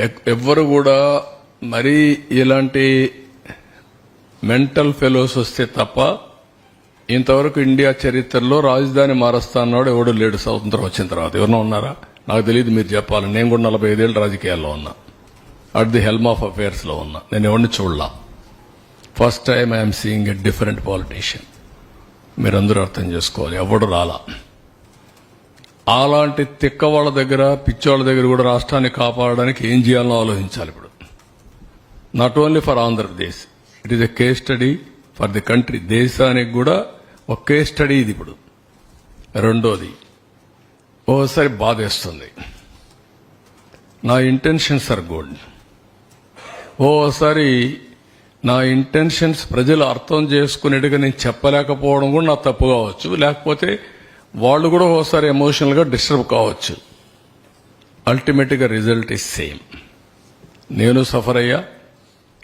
ఎక్- ఎవ్వరు కూడా మరీ ఇలాంటి మెంటల్ ఫెలోస్ వస్తే తప్ప ఇంతవరకు ఇండియా చరిత్రలో రాజధాని మారుస్తా అన్నాడు ఎవడు లేడు స్వతంత్రం వచ్చిన తర్వాత. ఎవరన్నా ఉన్నారా? నాకు తెలియదు మీరు చెప్పాలి నేను కూడా నలభై ఐదేళ్ళు రాజకీయాల్లో ఉన్నా. అట్ ది హెల్మ్ ఆఫ్ అఫేర్స్లో ఉన్నా. నేను ఎవరిని చూడలా. First time I'm seeing a different politician. మీరందరూ అర్థం చేసుకోవాలి. ఎవడు రాలా? అలాంటి తిక్క వాళ్ళ దగ్గర పిచ్చోళ్ళ దగ్గర కూడా రాష్ట్రాన్ని కాపాడడానికి ఏం చేయాలో ఆలోచించాలి ఇప్పుడు. Not only for Andhra Pradesh it is a case study for the country దేశానికి కూడా ఒక కేస్ స్టడీ ఇది ఇప్పుడు. రెండోది ఓసారి బాధేస్తుంది. నా ఇంటెన్షన్స్ ఆర్ గుడ్ ఓసారి నా ఇంటెన్షన్స్ ప్రజలు అర్థం చేసుకునేట్టుగా నేను చెప్పలేకపోవడం కూడా నా తప్పు కావచ్చు. లేకపోతే వాళ్ళు కూడా ఓసారి ఎమోషనల్గా డిస్టర్బ్ కావచ్చు. అల్టిమేట్గా రిజల్ట్ ఇస్ సేమ్ నేను సఫర్ అయ్యా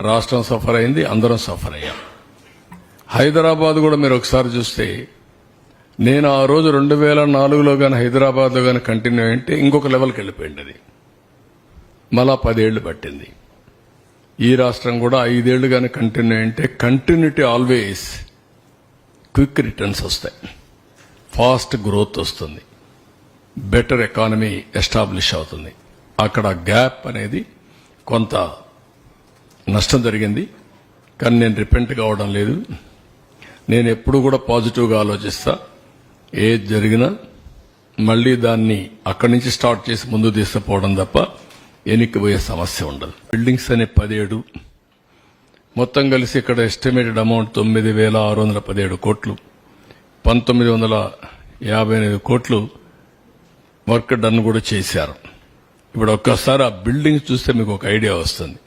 రాష్ట్రం సఫర్ అయింది అందరం సఫర్ అయ్యాం. హైదరాబాద్ కూడా మీరు ఒకసారి చూస్తే నేను ఆ రోజు రెండు వేల నాలుగులో కానీ హైదరాబాద్లో కానీ కంటిన్యూ అయింటే ఇంకొక లెవెల్కి వెళ్ళిపోయింది అది. మళ్ళా పదేళ్ళు పట్టింది. ఈ రాష్ట్రం కూడా ఐదేళ్ళు కానీ కంటిన్యూ అయింటే కంటిన్యూటీ ఆల్వేస్ క్విక్ రిటర్న్స్ వస్తాయి. ఫాస్ట్ గ్రోత్ వస్తుంది. బెటర్ ఎకానమీ ఎస్టాబ్లిష్ అవుతుంది. అక్కడ గ్యాప్ అనేది కొంత నష్టం జరిగింది. కానీ నేను రిపెంట్ కావడం లేదు. నేను ఎప్పుడు కూడా పాజిటివ్గా ఆలోచిస్తా. ఏది జరిగినా మళ్ళీ దాన్ని అక్కడి నుంచి స్టార్ట్ చేసి ముందు తీసుకుపోవడం తప్ప ఎనిక్కిపోయే సమస్య ఉండదు. బిల్డింగ్స్ అనే పదిహేడు మొత్తం కలిసి ఇక్కడ ఎస్టిమేటెడ్ అమౌంట్ తొమ్మిది వేల ఆరు వందల పదిహేడు కోట్లు. పంతొమ్మిది వందల యాభై ఎనిమిది కోట్లు వర్క్ డన్ కూడా చేశారు. ఇప్పుడు ఒక్కసారి ఆ బిల్డింగ్ చూస్తే మీకు ఒక ఐడియా వస్తుంది.